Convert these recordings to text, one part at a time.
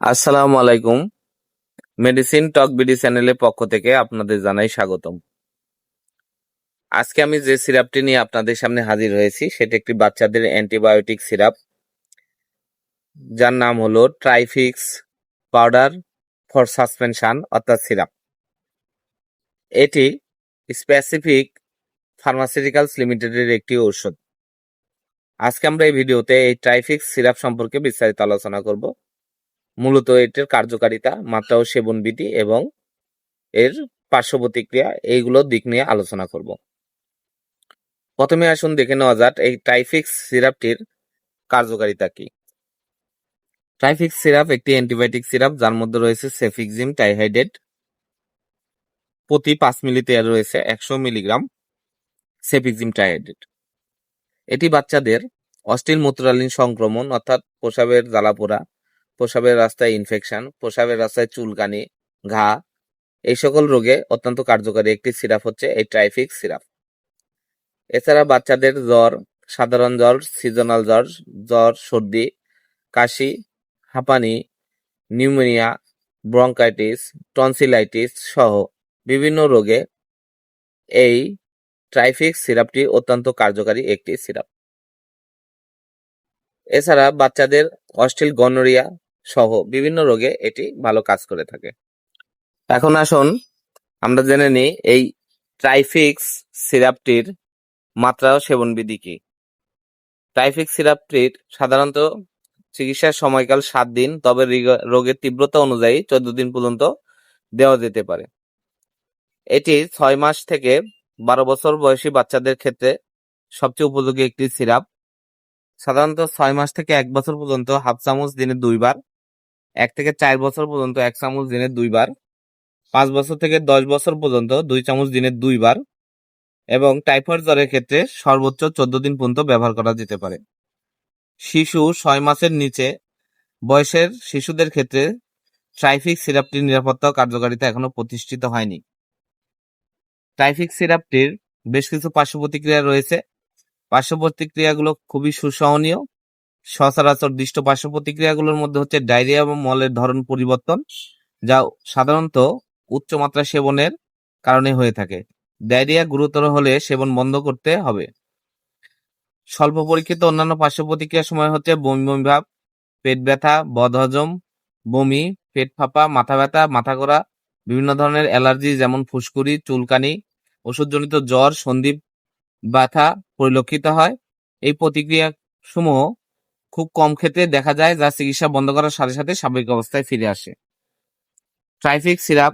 আসসালামু আলাইকুম। মেডিসিন টক বিডি চ্যানেলের পক্ষ থেকে আপনাদের জানাই স্বাগতম। আজকে আমি যে সিরাপটি নিয়ে আপনাদের সামনে হাজির হয়েছি, সেটি একটি বাচ্চাদের অ্যান্টিবায়োটিক সিরাপ যার নাম হলো ট্রাইফিক্স পাউডার ফর সাসপেনশন অর্থাৎ সিরাপ এটি স্পেসিফিক ফার্মাসিউটিক্যালস লিমিটেডের একটি ঔষধ। আজকে আমরা এই ভিডিওতে এই ট্রাইফিক্স সিরাপ সম্পর্কে বিস্তারিত আলোচনা করব। মূলত এটির কার্যকারিতা, মাত্রা ও সেবন বিধি এবং এর পার্শ্ব প্রতিক্রিয়া এইগুলোর দিক নিয়ে আলোচনা করব। প্রথমে আসুন দেখে নেওয়া যাক এই ট্রাইফিক্স সিরাপটির কার্যকারিতা কি। ট্রাইফিক্স সিরাপ একটি অ্যান্টিবায়োটিক সিরাপ, যার মধ্যে রয়েছে সেফিক্সিম টাইহাইড্রেট, প্রতি পাঁচ মিলিতে রয়েছে একশো মিলিগ্রাম সেফিক্সিম টাইহাইড্রেট। এটি বাচ্চাদের অস্টিল মূত্রালীন সংক্রমণ, অর্থাৎ প্রসাবের জ্বালাপোড়া প্রসাবের রাস্তায় ইনফেকশন প্রসাবের রাস্তায় চুলকানি, ঘা, এই সকল রোগে অত্যন্ত কার্যকারী একটি সিরাপ হচ্ছে এই ট্রাইফিক সিরাপ। এছাড়া বাচ্চাদের জ্বর, সাধারণ জ্বর সিজনাল জ্বর জ্বর, সর্দি, কাশি, হাঁপানি নিউমোনিয়া ব্রঙ্কাইটিস টনসিলাইটিস সহ বিভিন্ন রোগে এই ট্রাইফিক সিরাপটি অত্যন্ত কার্যকারী একটি সিরাপ। এছাড়া বাচ্চাদের অস্টিল গনোরিয়া সহ বিভিন্ন রোগে এটি ভালো কাজ করে থাকে। এখন আসুন আমরা জেনে নিই এই ট্রাইফিক্স সিরাপটির মাত্রা ও সেবনবিধি কি। ট্রাইফিক্স সিরাপটির সাধারণত চিকিৎসার সময়কাল সাত দিন, তবে রিগ- রোগের তীব্রতা অনুযায়ী চোদ্দ দিন পর্যন্ত দেওয়া যেতে পারে। এটি ছয় মাস থেকে বারো বছর বয়সী বাচ্চাদের ক্ষেত্রে সবচেয়ে উপযোগী একটি সিরাপ। সাধারণত ছয় মাস থেকে এক বছর পর্যন্ত হাফ চামচ দিনে দুইবার এক থেকে চার বছর পর্যন্ত এক চামচ দিনে দুইবার, পাঁচ বছর থেকে দশ বছর পর্যন্ত দুই চামচ দিনে দুইবার এবং টাইফয়েড জ্বরের ক্ষেত্রে সর্বোচ্চ চোদ্দ দিন পর্যন্ত ব্যবহার করা যেতে পারে। শিশু ছয় মাসের নিচে বয়সের শিশুদের ক্ষেত্রে ট্রাইফিক সিরাপটির নিরাপত্তা কার্যকারিতা এখনও প্রতিষ্ঠিত হয়নি। ট্রাইফিক সিরাপটির বেশ কিছু পার্শ্ব প্রতিক্রিয়া রয়েছে। পার্শ্ব প্রতিক্রিয়াগুলো খুবই সুসহনীয়। সচরাচর দৃষ্ট পার্শ্ব প্রতিক্রিয়াগুলোর মধ্যে হচ্ছে ডায়রিয়া এবং মলের ধরন পরিবর্তন, যা সাধারণত উচ্চ মাত্রা সেবনের কারণে হয়ে থাকে। ডায়রিয়া গুরুতর হলে সেবন বন্ধ করতে হবে। স্বল্প পরীক্ষিত অন্যান্য পার্শ্ব প্রতিক্রিয়ার সময় হচ্ছে বমি বমি ভাব, পেট ব্যথা, বদহজম, বমি, পেট ফাঁপা, মাথা ব্যথা, মাথা করা বিভিন্ন ধরনের অ্যালার্জি যেমন ফুসকুড়ি, চুলকানি, ওষুধজনিত জ্বর, সন্দীপ, ব্যথা পরিলক্ষিত হয়। এই প্রতিক্রিয়া সমূহ খুব কম ক্ষেত্রে দেখা যায় যা চিকিৎসা বন্ধ করার সাথে সাথে স্বাভাবিক অবস্থায় ফিরে আসে। ট্রাইফিক সিরাপ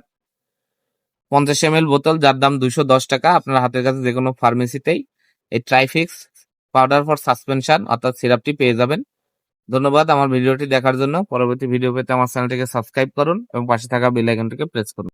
পঞ্চাশ এম বোতল যার দাম দুইশো দশ টাকা, আপনার হাতের কাছে যে কোনো ফার্মেসিতেই এই ট্রাইফিক্স পাউডার ফর সাসপেনশন অর্থাৎ সিরাপটি পেয়ে যাবেন। ধন্যবাদ আমার ভিডিওটি দেখার জন্য। পরবর্তী ভিডিও পেতে আমার চ্যানেলটিকে সাবস্ক্রাইব করুন এবং পাশে থাকা বেল আইকনটিকে প্রেস করুন।